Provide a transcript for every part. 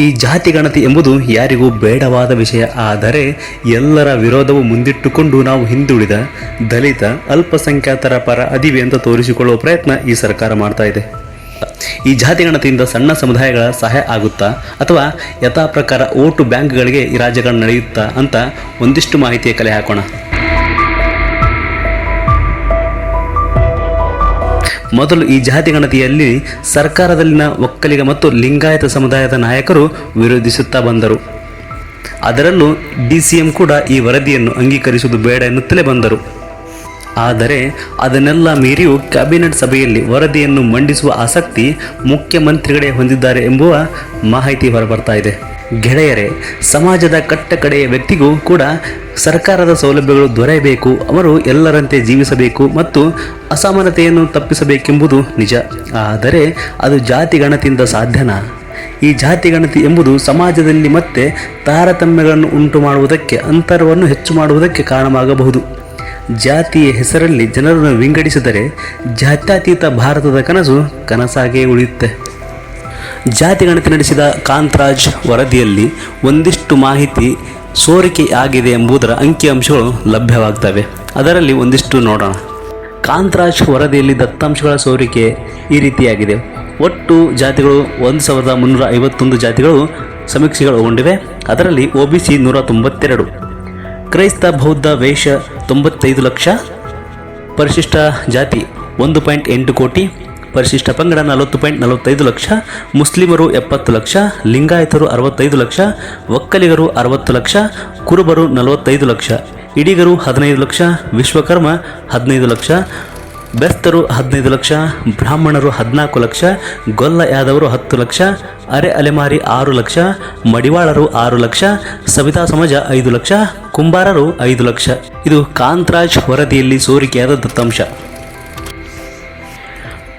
ಈ ಜಾತಿ ಗಣತಿ ಎಂಬುದು ಯಾರಿಗೂ ಬೇಡವಾದ ವಿಷಯ. ಆದರೆ ಎಲ್ಲರ ವಿರೋಧವು ಮುಂದಿಟ್ಟುಕೊಂಡು ನಾವು ಹಿಂದುಳಿದ ದಲಿತ, ಅಲ್ಪಸಂಖ್ಯಾತರ ಪರ ಅದಿವೆ ಅಂತ ತೋರಿಸಿಕೊಳ್ಳುವ ಪ್ರಯತ್ನ ಈ ಸರ್ಕಾರ ಮಾಡ್ತಾ ಇದೆ. ಈ ಜಾತಿ ಗಣತಿಯಿಂದ ಸಣ್ಣ ಸಮುದಾಯಗಳ ಸಹಾಯ ಆಗುತ್ತಾ ಅಥವಾ ಯಥಾ ಪ್ರಕಾರ ಓಟು ಬ್ಯಾಂಕ್ಗಳಿಗೆ ಈ ರಾಜ್ಯಗಳು ನಡೆಯುತ್ತಾ ಅಂತ ಒಂದಿಷ್ಟು ಮಾಹಿತಿಯ ಕಲೆ ಹಾಕೋಣ. ಮೊದಲು ಈ ಜಾತಿ ಗಣತಿಯಲ್ಲಿ ಸರ್ಕಾರದಲ್ಲಿನ ಒಕ್ಕಲಿಗ ಮತ್ತು ಲಿಂಗಾಯತ ಸಮುದಾಯದ ನಾಯಕರು ವಿರೋಧಿಸುತ್ತಾ ಬಂದರು. ಅದರಲ್ಲೂ ಡಿ ಸಿ ಎಂ ಕೂಡ ಈ ವರದಿಯನ್ನು ಅಂಗೀಕರಿಸುವುದು ಬೇಡ ಎನ್ನುತ್ತಲೇ ಬಂದರು. ಆದರೆ ಅದನ್ನೆಲ್ಲ ಮೀರಿಯೂ ಕ್ಯಾಬಿನೆಟ್ ಸಭೆಯಲ್ಲಿ ವರದಿಯನ್ನು ಮಂಡಿಸುವ ಆಸಕ್ತಿ ಮುಖ್ಯಮಂತ್ರಿಗಳೇ ಹೊಂದಿದ್ದಾರೆ ಎಂಬುವ ಮಾಹಿತಿ ಹೊರಬರ್ತಾ ಇದೆ. ಗೆಳೆಯರೇ, ಸಮಾಜದ ಕಟ್ಟಕಡೆಯ ವ್ಯಕ್ತಿಗೂ ಕೂಡ ಸರ್ಕಾರದ ಸೌಲಭ್ಯಗಳು ದೊರೆಯಬೇಕು, ಅವರು ಎಲ್ಲರಂತೆ ಜೀವಿಸಬೇಕು ಮತ್ತು ಅಸಮಾನತೆಯನ್ನು ತಪ್ಪಿಸಬೇಕೆಂಬುದು ನಿಜ. ಆದರೆ ಅದು ಜಾತಿ ಗಣತಿಯಿಂದ ಸಾಧ್ಯನಾ? ಈ ಜಾತಿ ಗಣತಿ ಎಂಬುದು ಸಮಾಜದಲ್ಲಿ ಮತ್ತೆ ತಾರತಮ್ಯಗಳನ್ನು ಉಂಟು ಮಾಡುವುದಕ್ಕೆ ಅಂತರವನ್ನು ಹೆಚ್ಚು ಮಾಡುವುದಕ್ಕೆ ಕಾರಣವಾಗಬಹುದು. ಜಾತಿಯ ಹೆಸರಲ್ಲಿ ಜನರನ್ನು ವಿಂಗಡಿಸಿದರೆ ಜಾತ್ಯತೀತ ಭಾರತದ ಕನಸು ಕನಸಾಗೇ ಉಳಿಯುತ್ತೆ. ಜಾತಿ ಗಣತಿ ನಡೆಸಿದ ಕಾಂತರಾಜ್ ವರದಿಯಲ್ಲಿ ಒಂದಿಷ್ಟು ಮಾಹಿತಿ ಸೋರಿಕೆ ಆಗಿದೆ ಎಂಬುದರ ಅಂಕಿಅಂಶಗಳು ಲಭ್ಯವಾಗ್ತವೆ. ಅದರಲ್ಲಿ ಒಂದಿಷ್ಟು ನೋಡೋಣ. ಕಾಂತರಾಜ್ ವರದಿಯಲ್ಲಿ ದತ್ತಾಂಶಗಳ ಸೋರಿಕೆ ಈ ರೀತಿಯಾಗಿದೆ. ಒಟ್ಟು ಜಾತಿಗಳು ಒಂದು ಸಾವಿರದ ಮುನ್ನೂರ ಐವತ್ತೊಂದು ಜಾತಿಗಳು ಸಮೀಕ್ಷೆಗಳು ಒಳಗೊಂಡಿವೆ ಅದರಲ್ಲಿ ಒ ಬಿ ಸಿ ನೂರ ತೊಂಬತ್ತೆರಡು. ಕ್ರೈಸ್ತ ಬೌದ್ಧ ವೇಷ ತೊಂಬತ್ತೈದು ಲಕ್ಷ. ಪರಿಶಿಷ್ಟ ಜಾತಿ ಒಂದು ಪಾಯಿಂಟ್ ಎಂಟು ಕೋಟಿ. ಪರಿಶಿಷ್ಟ ಪಂಗಡ ನಲವತ್ತು ಪಾಯಿಂಟ್ ನಲವತ್ತೈದು ಲಕ್ಷ, ಮುಸ್ಲಿಮರು ಎಪ್ಪತ್ತು ಲಕ್ಷ, ಲಿಂಗಾಯತರು ಅರವತ್ತೈದು ಲಕ್ಷ, ಒಕ್ಕಲಿಗರು ಅರವತ್ತು ಲಕ್ಷ, ಕುರುಬರು ನಲವತ್ತೈದು ಲಕ್ಷ, ಇಡಿಗರು ಹದಿನೈದು ಲಕ್ಷ, ವಿಶ್ವಕರ್ಮ ಹದಿನೈದು ಲಕ್ಷ, ಬೆಸ್ತರು ಹದಿನೈದು ಲಕ್ಷ, ಬ್ರಾಹ್ಮಣರು ಹದಿನಾಲ್ಕು ಲಕ್ಷ, ಗೊಲ್ಲ ಯಾದವರು ಹತ್ತು ಲಕ್ಷ, ಅರೆ ಅಲೆಮಾರಿ ಆರು ಲಕ್ಷ, ಮಡಿವಾಳರು ಆರು ಲಕ್ಷ, ಸವಿತಾ ಸಮಾಜ ಐದು ಲಕ್ಷ, ಕುಂಬಾರರು ಐದು ಲಕ್ಷ. ಇದು ಕಾಂತರಾಜ್ ವರದಿಯಲ್ಲಿ ಸೋರಿಕೆಯಾದ ದತ್ತಾಂಶ.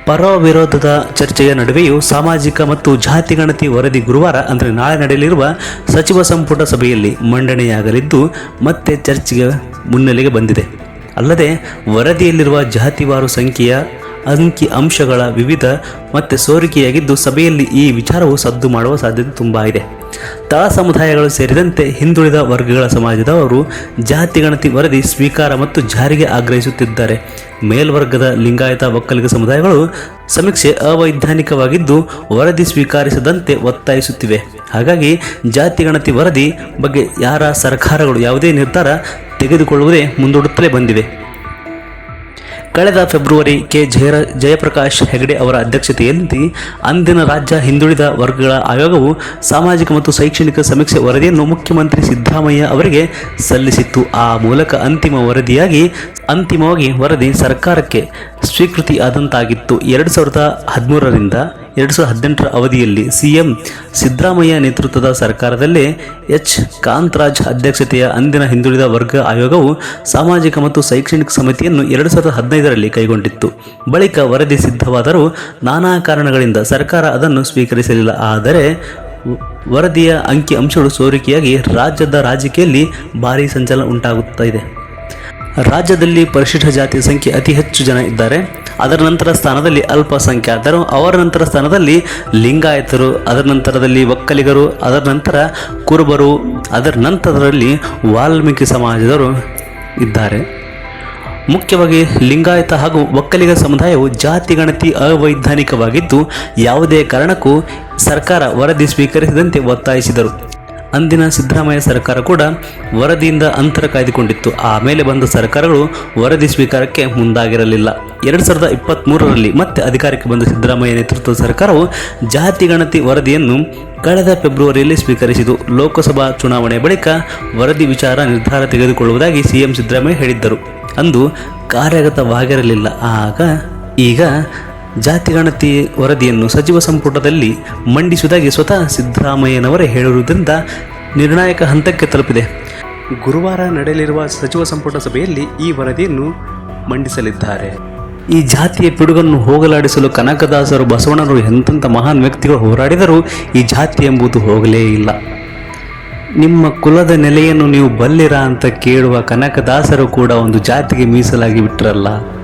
ಪರ ವಿರೋಧದ ಚರ್ಚೆಯ ನಡುವೆಯೂ ಸಾಮಾಜಿಕ ಮತ್ತು ಜಾತಿ ಗಣತಿ ವರದಿ ಗುರುವಾರ, ಅಂದರೆ ನಾಳೆ ನಡೆಯಲಿರುವ ಸಚಿವ ಸಂಪುಟ ಸಭೆಯಲ್ಲಿ ಮಂಡನೆಯಾಗಲಿದ್ದು, ಮತ್ತೆ ಚರ್ಚೆಗೆ ಮುನ್ನೆಲೆಗೆ ಬಂದಿದೆ. ಅಲ್ಲದೆ, ವರದಿಯಲ್ಲಿರುವ ಜಾತಿವಾರು ಸಂಖ್ಯೆಯ ಅಂಕಿ ಅಂಶಗಳ ವಿವಿಧ ಮತ್ತೆ ಸೋರಿಕೆಯಾಗಿದ್ದು, ಸಭೆಯಲ್ಲಿ ಈ ವಿಚಾರವು ಸದ್ದು ಮಾಡುವ ಸಾಧ್ಯತೆ ತುಂಬ ಇದೆ. ತಳ ಸಮುದಾಯಗಳು ಸೇರಿದಂತೆ ಹಿಂದುಳಿದ ವರ್ಗಗಳ ಸಮಾಜದವರು ಜಾತಿ ಗಣತಿ ವರದಿ ಸ್ವೀಕಾರ ಮತ್ತು ಜಾರಿಗೆ ಆಗ್ರಹಿಸುತ್ತಿದ್ದಾರೆ. ಮೇಲ್ವರ್ಗದ ಲಿಂಗಾಯತ ಒಕ್ಕಲಿಗ ಸಮುದಾಯಗಳು ಸಮೀಕ್ಷೆ ಅವೈಜ್ಞಾನಿಕವಾಗಿದ್ದು ವರದಿ ಸ್ವೀಕರಿಸದಂತೆ ಒತ್ತಾಯಿಸುತ್ತಿವೆ. ಹಾಗಾಗಿ ಜಾತಿ ಗಣತಿ ವರದಿ ಬಗ್ಗೆ ಯಾರ ಸರ್ಕಾರಗಳು ಯಾವುದೇ ನಿರ್ಧಾರ ತೆಗೆದುಕೊಳ್ಳುವುದೇ ಮುಂದೂಡುತ್ತಲೇ ಬಂದಿವೆ ಕಳೆದ ಫೆಬ್ರವರಿ ಕೆ ಜಯ ಜಯಪ್ರಕಾಶ್ ಹೆಗಡೆ ಅವರ ಅಧ್ಯಕ್ಷತೆಯಲ್ಲಿ ಅಂದಿನ ರಾಜ್ಯ ಹಿಂದುಳಿದ ವರ್ಗಗಳ ಆಯೋಗವು ಸಾಮಾಜಿಕ ಮತ್ತು ಶೈಕ್ಷಣಿಕ ಸಮೀಕ್ಷೆ ವರದಿಯನ್ನು ಮುಖ್ಯಮಂತ್ರಿ ಸಿದ್ದರಾಮಯ್ಯ ಅವರಿಗೆ ಸಲ್ಲಿಸಿತ್ತು. ಆ ಮೂಲಕ ಅಂತಿಮ ವರದಿಯಾಗಿ, ಅಂತಿಮವಾಗಿ ವರದಿ ಸರ್ಕಾರಕ್ಕೆ ಸ್ವೀಕೃತಿ ಆದಂತಾಗಿತ್ತು ಎರಡು ಸಾವಿರದ ಹದಿಮೂರರಿಂದ ಎರಡು ಸಾವಿರದ ಹದಿನೆಂಟರ ಅವಧಿಯಲ್ಲಿ ಸಿಎಂ ಸಿದ್ದರಾಮಯ್ಯ ನೇತೃತ್ವದ ಸರ್ಕಾರದಲ್ಲೇ ಎಚ್. ಕಾಂತರಾಜ್ ಅಧ್ಯಕ್ಷತೆಯ ಅಂದಿನ ಹಿಂದುಳಿದ ವರ್ಗ ಆಯೋಗವು ಸಾಮಾಜಿಕ ಮತ್ತು ಶೈಕ್ಷಣಿಕ ಸಮಿತಿಯನ್ನು ಎರಡು ಸಾವಿರದ ಹದಿನೈದರಲ್ಲಿ ಕೈಗೊಂಡಿತ್ತು. ಬಳಿಕ ವರದಿ ಸಿದ್ಧವಾದರೂ ನಾನಾ ಕಾರಣಗಳಿಂದ ಸರ್ಕಾರ ಅದನ್ನು ಸ್ವೀಕರಿಸಲಿಲ್ಲ. ಆದರೆ ವರದಿಯ ಅಂಕಿ ಅಂಶಗಳು ಸೋರಿಕೆಯಾಗಿ ರಾಜ್ಯದ ರಾಜಕೀಯದಲ್ಲಿ ಭಾರೀ ಸಂಚಲನ ಉಂಟಾಗುತ್ತಿದೆ ರಾಜ್ಯದಲ್ಲಿ ಪರಿಶಿಷ್ಟ ಜಾತಿಯ ಸಂಖ್ಯೆ ಅತಿ ಹೆಚ್ಚು ಜನ ಇದ್ದಾರೆ. ಅದರ ನಂತರ ಸ್ಥಾನದಲ್ಲಿ ಅಲ್ಪಸಂಖ್ಯಾತರು, ಅವರ ನಂತರ ಸ್ಥಾನದಲ್ಲಿ ಲಿಂಗಾಯತರು, ಅದರ ನಂತರದಲ್ಲಿ ಒಕ್ಕಲಿಗರು, ಅದರ ನಂತರ ಕುರುಬರು, ಅದರ ನಂತರದಲ್ಲಿ ವಾಲ್ಮೀಕಿ ಸಮಾಜದವರು ಇದ್ದಾರೆ. ಮುಖ್ಯವಾಗಿ ಲಿಂಗಾಯತ ಹಾಗೂ ಒಕ್ಕಲಿಗ ಸಮುದಾಯವು ಜಾತಿ, ಗಣತಿ ಅವೈಜ್ಞಾನಿಕವಾಗಿದ್ದು, ಯಾವುದೇ ಕಾರಣಕ್ಕೂ ಸರ್ಕಾರ ವರದಿ ಸ್ವೀಕರಿಸದಂತೆ ಒತ್ತಾಯಿಸಿದರು. ಅಂದಿನ ಸಿದ್ದರಾಮಯ್ಯ ಸರ್ಕಾರ ಕೂಡ ವರದಿಯಿಂದ ಅಂತರ ಕಾಯ್ದುಕೊಂಡಿತ್ತು. ಆಮೇಲೆ ಬಂದ ಸರ್ಕಾರಗಳು ವರದಿ ಸ್ವೀಕಾರಕ್ಕೆ ಮುಂದಾಗಿರಲಿಲ್ಲ. ಎರಡು ಸಾವಿರದ ಇಪ್ಪತ್ತ್ಮೂರರಲ್ಲಿ ಮತ್ತೆ ಅಧಿಕಾರಕ್ಕೆ ಬಂದ ಸಿದ್ದರಾಮಯ್ಯ ನೇತೃತ್ವದ ಸರ್ಕಾರವು ಜಾತಿ ಗಣತಿ ವರದಿಯನ್ನು ಕಳೆದ ಫೆಬ್ರವರಿಯಲ್ಲಿ ಸ್ವೀಕರಿಸಿತು. ಲೋಕಸಭಾ ಚುನಾವಣೆ ಬಳಿಕ ವರದಿ ವಿಚಾರ ನಿರ್ಧಾರ ತೆಗೆದುಕೊಳ್ಳುವುದಾಗಿ ಸಿಎಂ ಸಿದ್ದರಾಮಯ್ಯ ಹೇಳಿದ್ದರು. ಅಂದು ಕಾರ್ಯಗತವಾಗಿರಲಿಲ್ಲ. ಆಗ ಈಗ ಜಾತಿ ಗಣತಿ ವರದಿಯನ್ನು ಸಚಿವ ಸಂಪುಟದಲ್ಲಿ ಮಂಡಿಸುವುದಾಗಿ ಸ್ವತಃ ಸಿದ್ದರಾಮಯ್ಯನವರೇ ಹೇಳಿರುವುದರಿಂದ ನಿರ್ಣಾಯಕ ಹಂತಕ್ಕೆ ತಲುಪಿದೆ. ಗುರುವಾರ ನಡೆಯಲಿರುವ ಸಚಿವ ಸಂಪುಟ ಸಭೆಯಲ್ಲಿ ಈ ವರದಿಯನ್ನು ಮಂಡಿಸಲಿದ್ದಾರೆ. ಈ ಜಾತಿಯ ಪಿಡುಗನ್ನು ಹೋಗಲಾಡಿಸಲು ಕನಕದಾಸರು, ಬಸವಣ್ಣರು ಎಂತೆಂಥ ಮಹಾನ್ ವ್ಯಕ್ತಿಗಳು ಹೋರಾಡಿದರೂ ಈ ಜಾತಿ ಎಂಬುದು ಹೋಗಲೇ ಇಲ್ಲ. ನಿಮ್ಮ ಕುಲದ ನೆಲೆಯನ್ನು ನೀವು ಬಲ್ಲಿರಾ ಅಂತ ಕೇಳುವ ಕನಕದಾಸರು ಕೂಡ ಒಂದು ಜಾತಿಗೆ ಮೀಸಲಾಗಿ ಬಿಟ್ಟರಲ್ಲ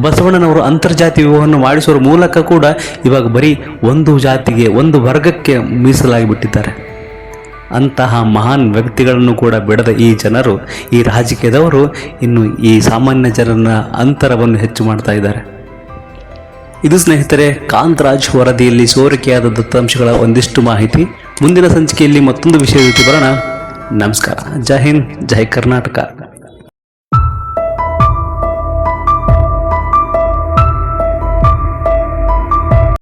ಬಸವಣ್ಣನವರು ಅಂತರ್ಜಾತಿ ವಿವಾಹವನ್ನು ಮಾಡಿಸುವ ಮೂಲಕ ಕೂಡ ಇವಾಗ ಬರೀ ಒಂದು ಜಾತಿಗೆ, ಒಂದು ವರ್ಗಕ್ಕೆ ಮೀಸಲಾಗಿ ಬಿಟ್ಟಿದ್ದಾರೆ. ಅಂತಹ ಮಹಾನ್ ವ್ಯಕ್ತಿಗಳನ್ನು ಕೂಡ ಬಿಡದ ಈ ಜನರು, ಈ ರಾಜಕೀಯದವರು ಇನ್ನು ಈ ಸಾಮಾನ್ಯ ಜನರ ಅಂತರವನ್ನು ಹೆಚ್ಚು ಮಾಡ್ತಾ ಇದ್ದಾರೆ. ಇದು ಸ್ನೇಹಿತರೆ, ಕಾಂತರಾಜ್ ವರದಿಯಲ್ಲಿ ಸೋರಿಕೆಯಾದ ದತ್ತಾಂಶಗಳ ಒಂದಿಷ್ಟು ಮಾಹಿತಿ. ಮುಂದಿನ ಸಂಚಿಕೆಯಲ್ಲಿ ಮತ್ತೊಂದು ವಿಷಯ ಜೊತೆ ಬರೋಣ. ನಮಸ್ಕಾರ. ಜೈ ಹಿಂದ್, ಜೈ ಕರ್ನಾಟಕ.